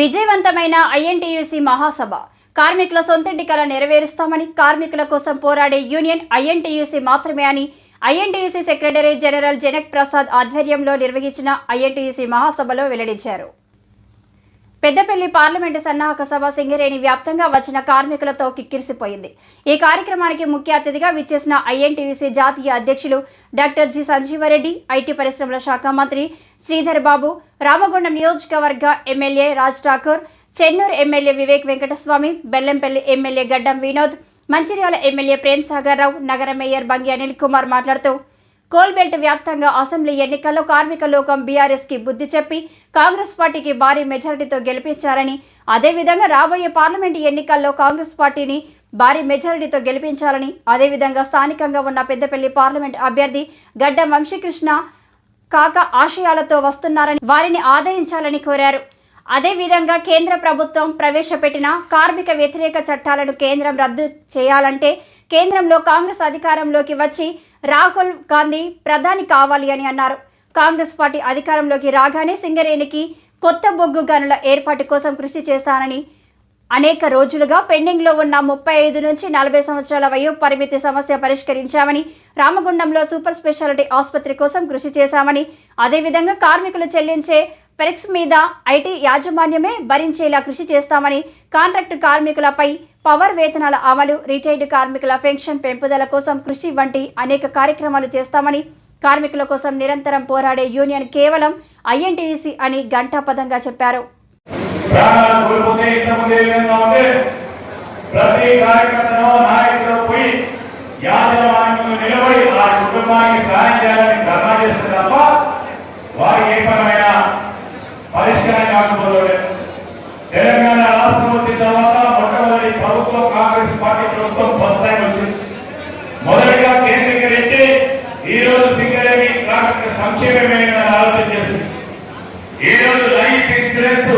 విజయవంతమైన ఐఎన్టీయూసీ మహాసభ. కార్మికుల సొంతింటి కల నెరవేరుస్తామని కార్మికుల కోసం పోరాడే యూనియన్ ఐఎన్టీయూసీ మాత్రమే అని INTUC secretary general Janak Prasad ఆధ్వర్యంలో నిర్వహించిన ఐఎన్టీయూసీ మహాసభలో వెల్లడించారు. పెద్దపల్లి పార్లమెంటు సన్నాహక సభ సింగరేణి వ్యాప్తంగా వచ్చిన కార్మికులతో కిక్కిరిసిపోయింది. ఈ కార్యక్రమానికి ముఖ్య అతిథిగా విచ్చేసిన ఐఎన్టీవీసీ జాతీయ అధ్యక్షులు డాక్టర్ జి సంజీవరెడ్డి ఐటీ పరిశ్రమల శాఖ మంత్రి శ్రీధర్ బాబు రామగుండం నియోజకవర్గ MLA Raj Thakur Chennur MLA Vivek Venkataswamy Bellampalli MLA Gaddam Vinod Mancherial MLA Prem Sagar Rao నగర మేయర్ బంగి అనిల్ కుమార్ మాట్లాడుతూ కోల్బెల్ట్ వ్యాప్తంగా అసెంబ్లీ ఎన్నికల్లో కార్మిక లోకం బీఆర్ఎస్కి బుద్ధి చెప్పి కాంగ్రెస్ పార్టీకి భారీ మెజారిటీతో గెలిపించారని అదేవిధంగా రాబోయే పార్లమెంటు ఎన్నికల్లో కాంగ్రెస్ పార్టీని భారీ మెజారిటీతో గెలిపించాలని అదేవిధంగా స్థానికంగా ఉన్న పెద్దపల్లి పార్లమెంట్ అభ్యర్థి గడ్డం వంశీకృష్ణ కాక ఆశయాలతో వస్తున్నారని వారిని ఆదరించాలని కోరారు. అదేవిధంగా కేంద్ర ప్రభుత్వం ప్రవేశపెట్టిన కార్మిక వ్యతిరేక చట్టాలను కేంద్రం రద్దు చేయాలంటే కేంద్రంలో కాంగ్రెస్ అధికారంలోకి వచ్చి రాహుల్ గాంధీ ప్రధాని కావాలి అని అన్నారు. కాంగ్రెస్ పార్టీ అధికారంలోకి రాగానే సింగరేణికి కొత్త బొగ్గు గనుల ఏర్పాటు కోసం కృషి చేస్తానని అనేక రోజులుగా పెండింగ్లో ఉన్న ముప్పై ఐదు నుంచి నలభై సంవత్సరాల వయో పరిమితి సమస్య పరిష్కరించామని రామగుండంలో సూపర్ స్పెషాలిటీ ఆసుపత్రి కోసం కృషి చేశామని అదేవిధంగా కార్మికులు చెల్లించే పెరెక్స్ మీద ఐటీ యాజమాన్యమే భరించేలా కృషి చేస్తామని కాంట్రాక్టు కార్మికులపై పవర్ వేతనాల అమలు రిటైర్డ్ కార్మికుల పెన్షన్ పెంపుదల కోసం కృషి వంటి అనేక కార్యక్రమాలు చేస్తామని కార్మికుల కోసం నిరంతరం పోరాడే యూనియన్ కేవలం ఐఎన్టీసీ అని ఘంటాపదంగా చెప్పారు. ప్రతి కార్యకర్తను నాయకులు పోయి యాజమాన్యంలో నిలబడి ఆ కుటుంబానికి సహాయం చేయాలని ధర్నా చేస్తే తప్ప వారికి ఏ పరమైన పరిష్కారం కాకపోలేదు తెలంగాణ రాష్ట్రం వచ్చిన తర్వాత మొట్టమొదటి ప్రభుత్వం కాంగ్రెస్ పార్టీ ప్రభుత్వం ఫస్ట్ టైం వచ్చింది మొదటిగా కేంద్రీకరించి ఈ రోజు సింగరేణి కార్మిక సంక్షేమమే ఆలోచన చేస్తుంది ఈ రోజు లైఫ్ ఇన్సూరెన్స్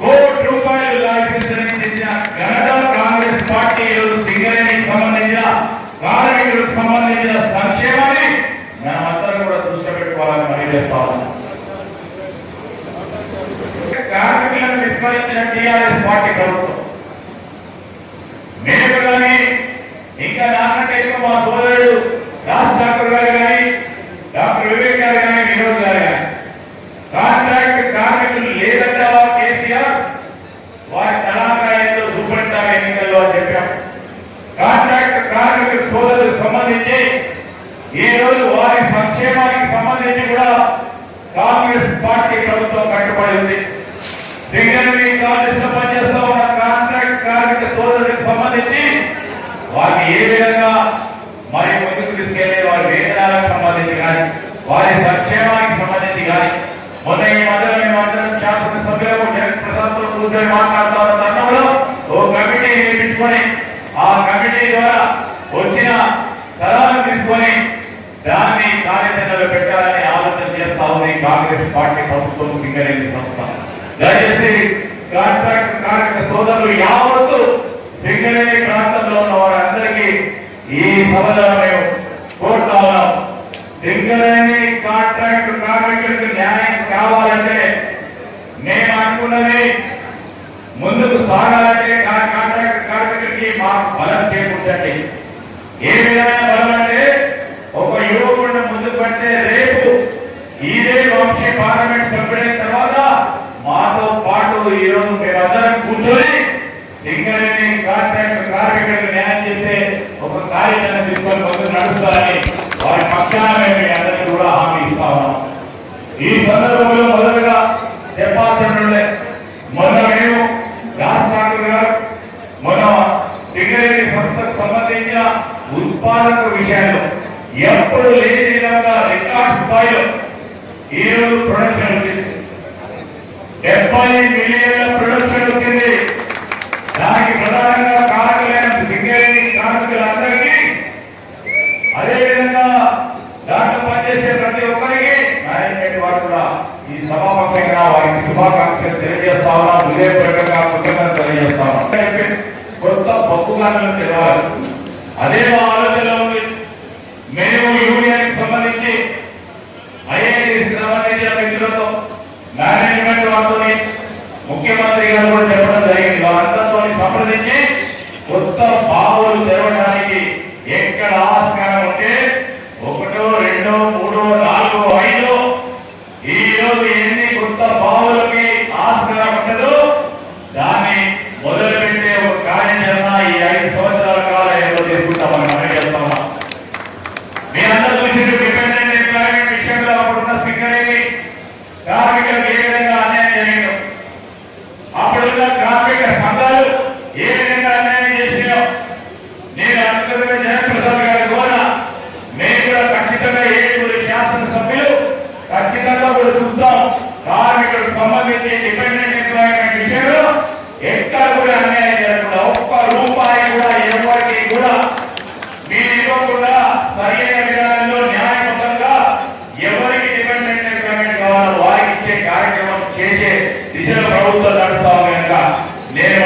కోటి రూపాయలు లైఫ్ ఇన్సూరెన్స్ ఇచ్చిన ఘనత కాంగ్రెస్ పార్టీ ఈ రోజు సింగరేణికి సంబంధించిన కార్మికులకు సంబంధించిన సంక్షేమాన్ని మనమందరం కూడా దృష్టి పెట్టుకోవాలని మరీ చేస్తా ఉన్నాం. కార్మికులను విస్మరించిన టీఆర్ఎస్ పార్టీ ప్రభుత్వం. మేము కానీ ఇంకా నాన్నకైతే మా సోదరుడు రాజ్ ఠాకూర్ గారు కానీ డాక్టర్ వివేక్ గారు కానీ వినోద్ గారు కానీ కాంట్రాక్ట్ కార్మికులు లేదంటావా కేసీఆర్ వారి తలాకాయంలో చూపెడతారు ఎన్నికల్లో అని చెప్పాం కాంట్రాక్ట్ కార్మికుల సోదరులకు సంబంధించి ఈ రోజు వారి సంక్షేమానికి సంబంధించి కూడా కాంగ్రెస్ పార్టీ ప్రభుత్వం కట్టుబడి ఉంది సింగరేణి కాలేజీలో పనిచేస్తా ఉన్న కాంట్రాక్ట్ కార్మిక సోదరులకు సంబంధించి వారిని ఏ విధంగా మరి ముందుకు తీసుకెళ్ళే వారి వేతనాలకు సంబంధించి కానీ వారి సంక్షేమానికి సంబంధించి కానీ మొన్న ఈ మధ్యలో జగన్ ప్రసాద్ కూర్చొని తరుణంలో ఓ కమిటీ నియమించుకొని ఆ కమిటీ ద్వారా వచ్చిన సలహాలు తీసుకొని దాన్ని కార్యాచరణలో పెట్టాలని ఆలోచన చేస్తా ఉంది కాంగ్రెస్ పార్టీ ప్రభుత్వం సింగరేణి సంస్థ. దయచేసి కాంట్రాక్ట్ కార్మిక సోదరులు యావత్తు సింగరేణి ప్రాంతంలో ఉన్న వారందరికీ ఈ సభలో మేము కోరుతా ఉన్నాం. సింగరేణి కాంట్రాక్ట్ కార్మికులకు న్యాయం కావాలంటే మేము అనుకున్నది ముందుకు సాగాలంటే కా- కాంట్రాక్ట్ మా బలం చేకూర్చండి. ఏ విధమైన బలం అంటే ఒక యువకుడిని ముందు పడితే రేపు ఇదే వంశీ పార్లమెంట్ సభ్యుడైన తర్వాత మాతో పాటు ఈ రోజు మేమందరం కూర్చొని లింగలేని కాంట్రాక్ట్ కార్మికులకు న్యాయం చేసే ఒక కార్యాచరణ తీసుకొని ముందు నడుస్తారని వారి పక్షాన మేము మీ అందరికీ కూడా హామీ ఇస్తా ఉన్నాం. ఈ సందర్భంలో మొదటి చెప్పాల్సిన మొన్న మేము రాష్ట్రాలు గారు మన సింగరేణి సంస్థకు సంబంధించిన ఉత్పాదక విషయంలో ఎప్పుడు లేని విధంగా రికార్డ్ స్థాయిలో ఈ రోజు ప్రొడక్షన్ వచ్చింది. డెబ్బై మిలియన్ల ప్రొడక్షన్ వచ్చింది. దానికి ప్రధానంగా కారకులైన సింగరేణి కార్మికులందరికీ అదేవిధంగా దాంట్లో పనిచేసే ప్రతి ఒక్కరికి మేనేజ్మెంట్ వారు కూడా ఈ సభాపక్షంగా వారికి శుభాకాంక్షలు తెలియజేస్తా ఉన్నా. హృదయపూర్వకంగా కృతజ్ఞతలు తెలియజేస్తా ఉన్నాం. కొత్త పప్పుగాలను తెలవాలి అదే మా ఆలోచనలో ఉంది మేము యూనియన్కి సంబంధించి సంబంధించిన మిత్రులతో మేనేజ్మెంట్ వారితో ముఖ్యమంత్రి గారు కూడా చెప్పడం జరిగింది. వారందరితో సంప్రదించి కొత్త కార్పొరేటర్ సంఘాలు ఏ విధంగా అన్యాయం చేసినాయో నేను ఆంధ్రప్రదేశ్ జనప్రసాద్ గారి కూడా నేను కూడా ఖచ్చితంగా ఏడుగురు శాసనసభ్యులు ఖచ్చితంగా కూడా చూస్తాం. కార్మికులకు సంబంధించి డిపెండెంట్ ఎంప్లాయ్మెంట్ విషయంలో ఎక్కడ కూడా అన్యాయం జరగకుండా ఒక్క రూపాయి కూడా ఎవరికి కూడా మీరు ఇవ్వకుండా సరైన విధానంలో న్యాయబద్ధంగా ఎవరికి డిపెండెంట్ ఎంప్లాయ్మెంట్ కావాలో వారికి ఇచ్చే కార్యక్రమం చేసే దిశలో ప్రభుత్వం నడుస్తా యొక్క నేను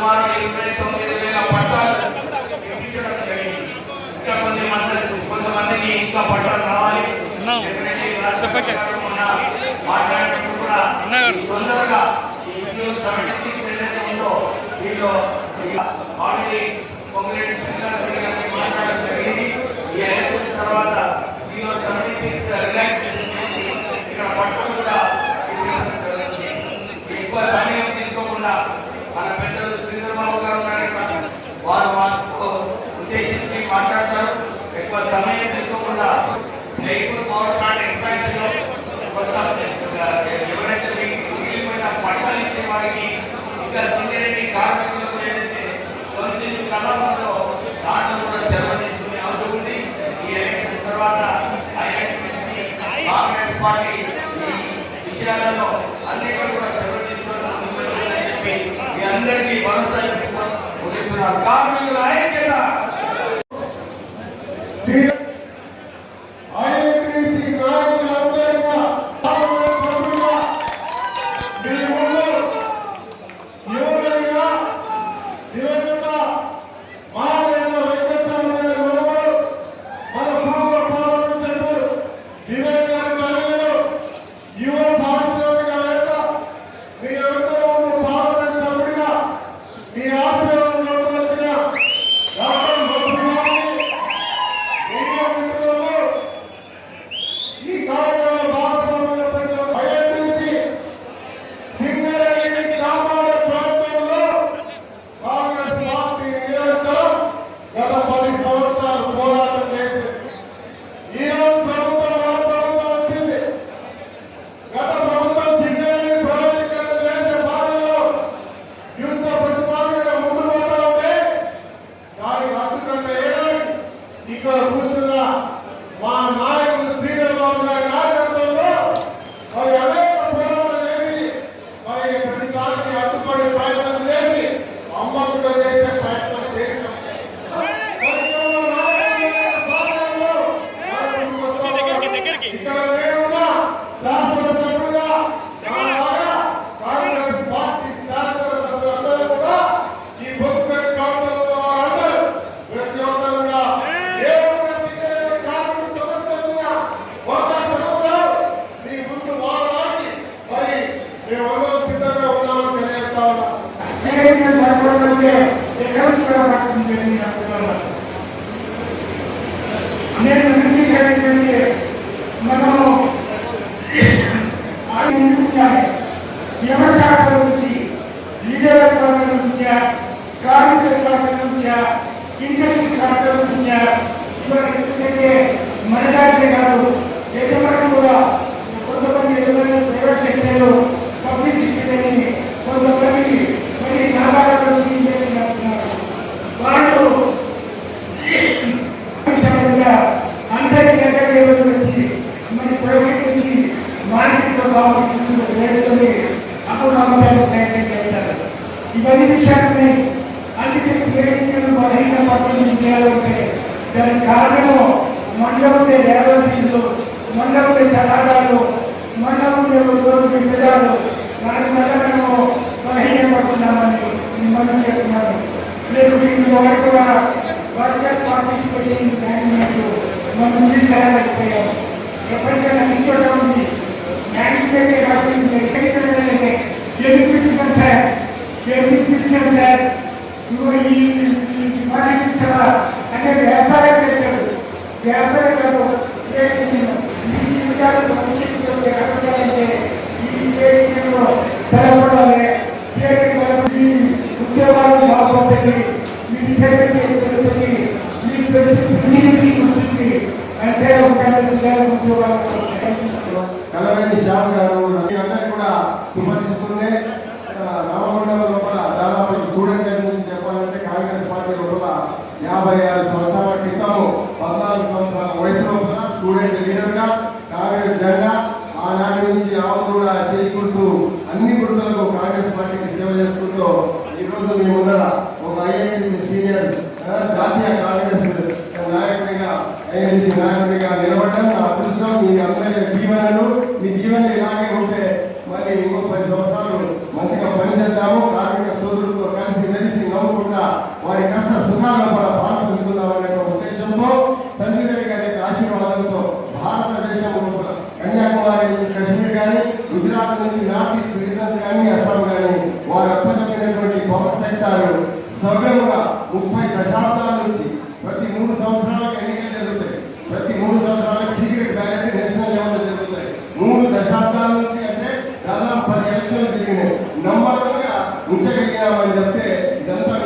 సుమారు ఎనభై తొమ్మిది వేల పట్టాలు ఇప్పించడం కొంతమందికి ఇంకా పట్టాలు రావాలి. తొందరగా వారికి ఇంకా సింగరేణి కార్మికులకు ఏదైతే తొమ్మిది కళాపంలో దాంట్లో కూడా చర్య అవసరం ఉంది. ఈ ఎలక్షన్ తర్వాత కాంగ్రెస్ పార్టీ విషయాలలో అన్నిటిలో కూడా చర్య తీసుకోవడం చెప్పి మీ అందరికీ భరోసా ఇస్తున్నాం negative You of the accounts for.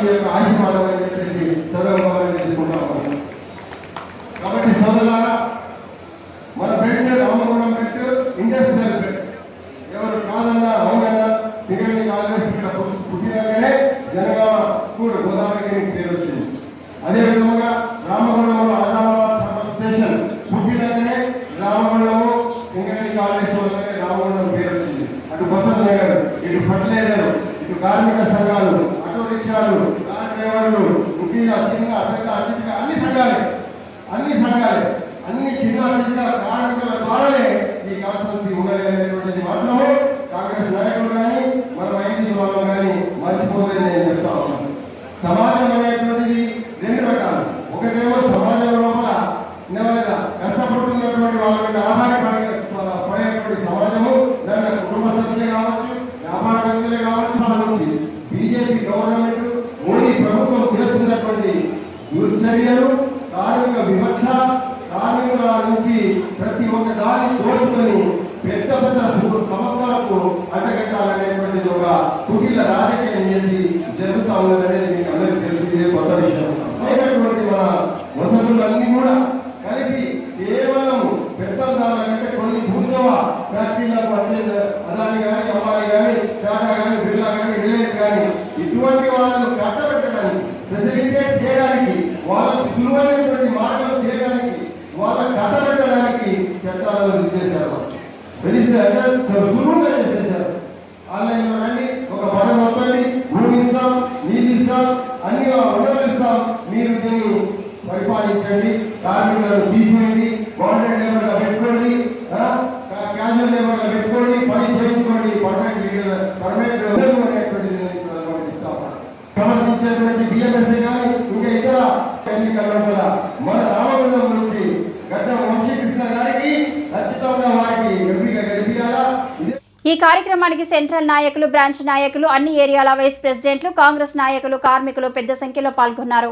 ihr Bereiche mal రిక్షాయలు ఇటు కార్మిక సంఘాలు ఆటో రిక్షాలు కార్ డ్రైవర్లు ఉప్పీల చిన్న పెద్ద అతిథిక అన్ని సంఘాలే అన్ని సంఘాలే అన్ని చిన్న చిన్న కార్మికుల ద్వారానే ఈ కాన్స్టిట్యున్సీ ఉండలేదనేటువంటిది మాత్రము కాంగ్రెస్ నాయకులు కానీ మన వైద్య వాళ్ళు కానీ మర్చిపోలేదని నేను చెప్తా ఉన్నాను సమాజం అనేటువంటిది రెండు రకాలు. ఒకటేమో సమాజం లోపల కష్టపడుతున్నటువంటి వాళ్ళ మీద ఆహారం ఫ్యాక్టరీలకు వచ్చేది అదాని కానీ అమ్మాయి కానీ టాటా కానీ బిర్లా కానీ రిలయన్స్ కానీ ఇటువంటి వాళ్ళను కట్టబెట్టడానికి ఫెసిలిటేట్ చేయడానికి వాళ్ళకు సులువైనటువంటి మార్గం చేయడానికి వాళ్ళని కట్టబెట్టడానికి చట్టాలను చేశారు సులువుగా చేసేసారు ఆన్లైన్లో రండి ఒక పదం వస్తుంది భూమి ఇస్తాం నీళ్ళు ఇస్తాం అన్ని వనరులు ఇస్తాం మీరు దీన్ని పరిపాలించండి కార్మికులను తీసేయండి బాండెడ్ లేబర్గా పెట్టుకోండి పెట్టుకోండి పని చేయించుకోండి సమర్థించేటువంటి బిఎంఎస్ఏ కానీ ఇంకా ఇతర మన రామగుండం నుంచి గడ్డం వంశీకృష్ణ గారికి ఖచ్చితంగా వారికి ఈ కార్యక్రమానికి సెంట్రల్ నాయకులు బ్రాంచ్ నాయకులు అన్ని ఏరియాల వైస్ ప్రెసిడెంట్లు కాంగ్రెస్ నాయకులు కార్మికులు పెద్ద సంఖ్యలో పాల్గొన్నారు.